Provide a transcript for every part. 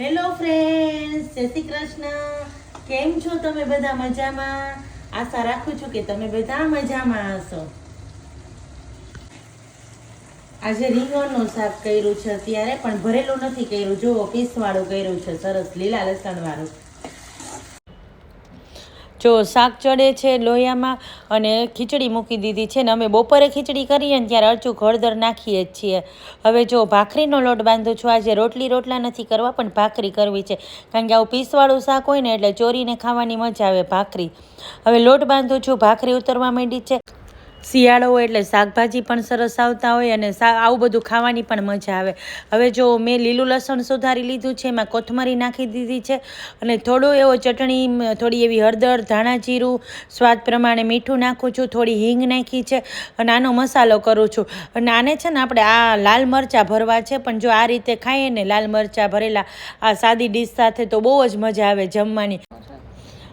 Hello friends જય શ્રી કૃષ્ણ. કેમ છો તમે બધા મજામાં? આશા રાખું છું કે તમે બધા મજામાં હશો. આજે રીંગણનું શાક કર્યું છે અત્યારે, પણ ભરેલું નથી કર્યું. જુઓ પીસવાળું કર્યું છે. સરસ, લીલા લસણવાળું જો શાક ચડે છે લોહિયામાં અને ખીચડી મૂકી દીધી છે ને અમે બપોરે ખીચડી કરીએ ને ત્યારે અડચું હળદર નાખીએ જ છીએ. હવે જો ભાખરીનો લોટ બાંધું છું, આજે રોટલી રોટલા નથી કરવા, પણ ભાખરી કરવી છે. કારણ કે આવું પીસવાળું શાક હોય ને એટલે ચોરીને ખાવાની મજા આવે ભાખરી. હવે લોટ બાંધું છું, ભાખરી ઉતરવા માંડી છે. શિયાળો હોય એટલે શાકભાજી પણ સરસ આવતા હોય અને આવું બધું ખાવાની પણ મજા આવે. હવે જો મેં લીલું લસણ સુધારી લીધું છે, એમાં કોથમરી નાખી દીધી છે અને થોડો એવો ચટણી થોડી એવી હળદર, ધાણા જીરું, સ્વાદ પ્રમાણે મીઠું નાખું છું, થોડી હિંગ નાખી છે અને આનો મસાલો કરું છું. અને આને છે ને આપણે આ લાલ મરચાં ભરવા છે, પણ જો આ રીતે ખાઈએ ને લાલ મરચાં ભરેલા, આ સાદી ડીશ સાથે તો બહુ જ મજા આવે જમવાની.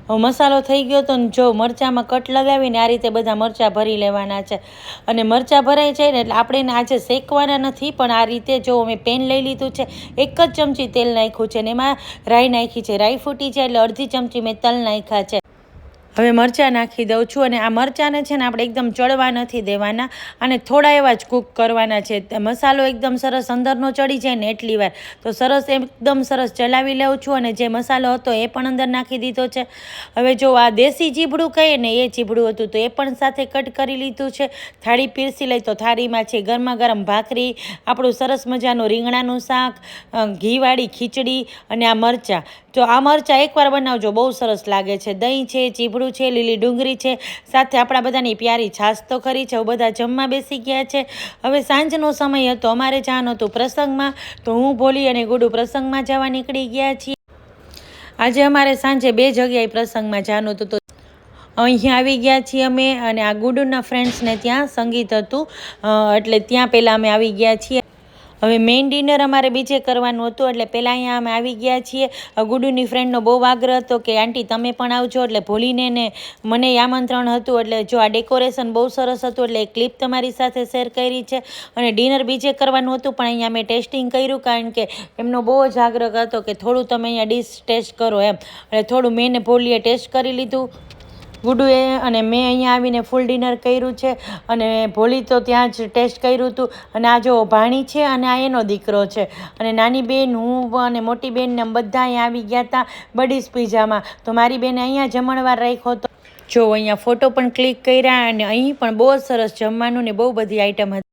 મસાલો થઈ ગયો તો જો મરચાંમાં કટ લગાવીને આ રીતે બધા મરચાં ભરી લેવાના છે. અને મરચાં ભરાઈ જાય ને એટલે આપણે એને આજે શેકવાના નથી, પણ આ રીતે જો મેં પેન લઈ લીધું છે, એક જ ચમચી તેલ નાખ્યું છે ને એમાં રાઈ નાખી છે. રાઈ ફૂટી જાય એટલે અડધી ચમચી મેં તલ નાખ્યા છે. હવે મરચાં નાખી દઉં છું અને આ મરચાંને છે ને આપણે એકદમ ચડવા નથી દેવાના અને થોડા એવા જ કૂક કરવાના છે. મસાલો એકદમ સરસ અંદરનો ચડી જાય ને એટલી વાર. તો સરસ એકદમ સરસ ચલાવી લઉં છું અને જે મસાલો હતો એ પણ અંદર નાખી દીધો છે. હવે જો આ દેશી ચીબડું કહીએ ને એ ચીબડું હતું તો એ પણ સાથે કટ કરી લીધું છે. થાળી પીરસી લઈ તો થાળીમાં છે ગરમા ગરમ ભાખરી, આપણું સરસ મજાનું રીંગણાનું શાક ઘીવાળી ખીચડી અને આ મરચાં. તો આ મરચાં એકવાર બનાવજો, બહુ સરસ લાગે છે. દહીં છે ચીપડું છે, લીલી ડુંગળી છે. સાથે આપણા બધાની પ્યારી છાશ તો ખરી છે બધા જમવા બેસી ગયા છે. હવે સાંજનો સમય હતો, અમારે જવાનું હતું પ્રસંગમાં, તો હું ભોલી અને ગુડુ પ્રસંગમાં જવા નીકળી ગયા છીએ. આજે અમારે સાંજે બે જગ્યાએ પ્રસંગમાં જવાનું હતું, તો અહીંયા આવી ગયા છીએ અમે અને આ ગુડુના ફ્રેન્ડ્સને ત્યાં સંગીત હતું એટલે ત્યાં પહેલાં અમે આવી ગયા છીએ. હવે મેઇન ડિનર અમારે બીજે કરવાનું હતું, એટલે પહેલાં અહીંયા અમે આવી ગયા છીએ. ગુડુની ફ્રેન્ડનો બહુ આગ્રહ હતો કે, આંટી, તમે પણ આવજો. એટલે ભૂલીને ને મને આમંત્રણ હતું, એટલે જો આ ડેકોરેશન બહુ સરસ હતું, એટલે ક્લિપ તમારી સાથે શેર કરી છે. અને ડિનર બીજે કરવાનું હતું, પણ અહીંયા મેં ટેસ્ટિંગ કર્યું, કારણ કે એમનો બહુ જ આગ્રહ હતો કે થોડું તમે અહીંયા ડીશ ટેસ્ટ કરો એમ. એટલે થોડું મેં ભોલીએ ટેસ્ટ કરી લીધું. ગુડુએ અને મેં અહીંયા આવીને ફૂલ ડિનર કર્યું છે અને ભોલી તો ત્યાં જ ટેસ્ટ કર્યું હતું. અને આ જો ભાણી છે અને આ એનો દીકરો છે. અને નાની બેન, હું અને મોટી બેન ને બધા અહીંયા આવી ગયા હતા બડીસ પીઝામાં તો મારી બેને અહીંયા જમણવાર રાખ્યો હતો જો અહીંયા ફોટો પણ ક્લિક કર્યા અને અહીં પણ બહુ સરસ જમવાનું ને બહુ બધી આઈટમ હતી.